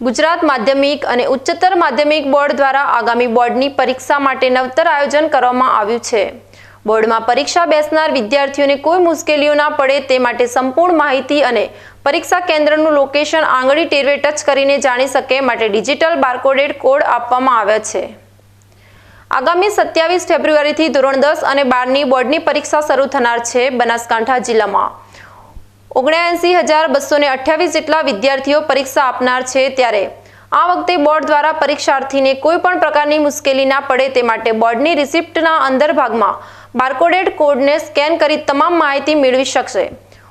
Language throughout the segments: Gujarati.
ગુજરાત માધ્યમિક અને ઉચ્ચતર માધ્યમિક બોર્ડ દ્વારા આગામી બોર્ડની પરીક્ષા માટે નવતર આયોજન કરવામાં આવ્યું છે. બોર્ડમાં પરીક્ષા બેસનાર વિદ્યાર્થીઓને કોઈ મુશ્કેલીઓ ના પડે તે માટે સંપૂર્ણ માહિતી અને પરીક્ષા કેન્દ્રનું લોકેશન આંગળી ટેરવે ટચ કરીને જાણી શકે માટે ડિજિટલ બારકોડેડ કોડ આપવામાં આવ્યા છે. આગામી સત્યાવીસ ફેબ્રુઆરીથી ધોરણ દસ અને બારની બોર્ડની પરીક્ષા શરૂ થનાર છે બનાસકાંઠા જિલ્લામાં. ઓગણ્યાએંસી હજાર બસો ને અઠ્યાવીસ જેટલા વિદ્યાર્થીઓ પરીક્ષા આપનાર છે ત્યારે આ વખતે બોર્ડ દ્વારા પરીક્ષાર્થીને કોઈ પણ પ્રકારની મુશ્કેલી ના પડે તે માટે બોર્ડની રિસિપ્ટના અંદર ભાગમાં બારકોડેડ કોડને સ્કેન કરી તમામ માહિતી મેળવી શકશે.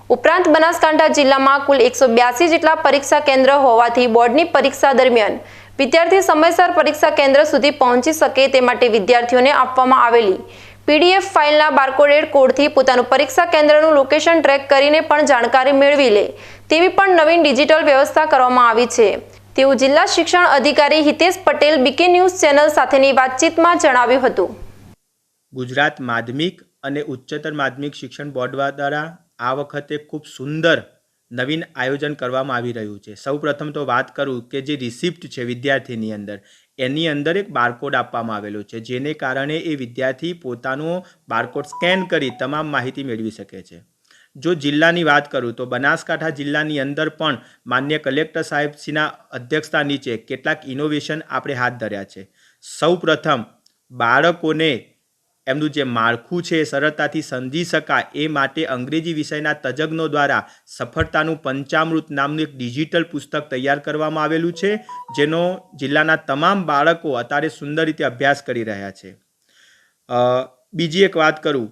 ઉપરાંત બનાસકાંઠા જિલ્લામાં કુલ એકસો બ્યાસી જેટલા પરીક્ષા કેન્દ્ર હોવાથી બોર્ડની પરીક્ષા દરમિયાન વિદ્યાર્થી સમયસર પરીક્ષા કેન્દ્ર સુધી પહોંચી શકે તે માટે વિદ્યાર્થીઓને આપવામાં આવેલી પીડીએફ ફાઇલના બારકોડેડ કોડથી પોતાનું પરીક્ષા કેન્દ્રનું લોકેશન ટ્રેક કરીને પણ જાણકારી મેળવી લે. તેવી પણ નવીન ડિજિટલ વ્યવસ્થા કરવામાં આવી છે. તેવું જિલ્લા શિક્ષણ અધિકારી Hitesh Patel BK news channel સાથેની વાતચીતમાં જણાવ્યું હતું. ગુજરાત માધ્યમિક અને ઉચ્ચતર માધ્યમિક શિક્ષણ બોર્ડ દ્વારા આ વખતે ખૂબ સુંદર નવીન આયોજન કરવામાં આવી રહ્યું છે. સૌ પ્રથમ તો વાત કરું કે જે રિસિપ્ટ છે વિદ્યાર્થીની અંદર એની અંદર એક બારકોડ આપવામાં આવેલો છે, જેને કારણે એ વિદ્યાર્થી પોતાનો બારકોડ સ્કેન કરી તમામ માહિતી મેળવી શકે છે. જો જિલ્લાની વાત કરું તો બનાસકાંઠા જિલ્લાની અંદર પણ માન્ય કલેક્ટર સાહેબશ્રીના અધ્યક્ષતા નીચે કેટલાક ઇનોવેશન આપણે હાથ ધર્યા છે. સૌ પ્રથમ બાળકોને એમનું જે માળખું છે, સરળતાથી સમજી શકાય એ માટે અંગ્રેજી વિષયના તજજ્ઞો દ્વારા સફળતાનું પંચામૃત નામનું એક ડિજિટલ પુસ્તક તૈયાર કરવામાં આવેલું છે, જેનો જિલ્લાના તમામ બાળકો અત્યારે સુંદર રીતે અભ્યાસ કરી રહ્યા છે. બીજી એક વાત કરું,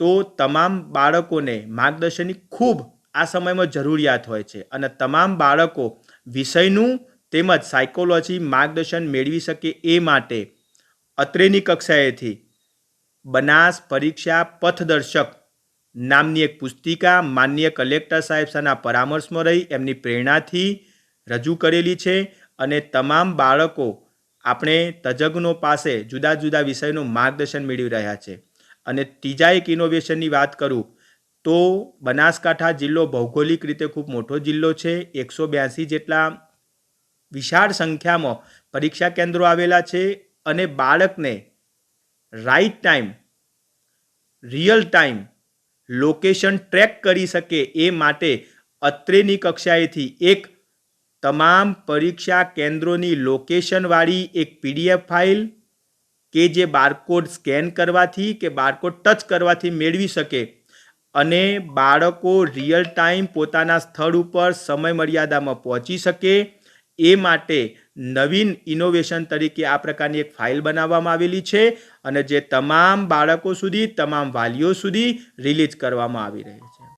તો તમામ બાળકોને માર્ગદર્શનની ખૂબ આ સમયમાં જરૂરિયાત હોય છે અને તમામ બાળકો વિષયનું તેમજ સાયકોલોજી માર્ગદર્શન મેળવી શકે એ માટે અત્રેની કક્ષાએથી બનાસ પરીક્ષા પથદર્શક નામની એક પુસ્તિકા માન્ય કલેક્ટર સાહેબ સાના પરામર્શમાં રહી, એમની પ્રેરણાથી રજૂ કરેલી છે અને તમામ બાળકો આપણે તજજ્ઞો પાસે જુદા જુદા વિષયનું માર્ગદર્શન મેળવી રહ્યા છે. અને ત્રીજા એક ઇનોવેશનની વાત કરું, તો બનાસકાંઠા જિલ્લો ભૌગોલિક રીતે ખૂબ મોટો જિલ્લો છે. એકસો બ્યાસી જેટલા વિશાળ સંખ્યામાં પરીક્ષા કેન્દ્રો આવેલા છે અને બાળકને right time real time location track કરી શકે એ માટે અત્રેની કક્ષાએથી એક તમામ પરીક્ષા કેન્દ્રોની લોકેશનવાળી એક પીડીએફ ફાઇલ કે જે બારકોડ સ્કેન કરવાથી કે બારકોડ ટચ કરવાથી મેળવી શકે અને બાળકો રિયલ ટાઈમ પોતાના સ્થળ ઉપર સમય મર્યાદામાં પહોંચી શકે એ માટે નવીન ઇનોવેશન તરીકે આ પ્રકારની એક ફાઇલ બનાવવામાં આવેલી છે. અને જે તમામ બાળકો સુધી તમામ વાલીઓ સુધી રિલીઝ કરવામાં આવી રહી છે.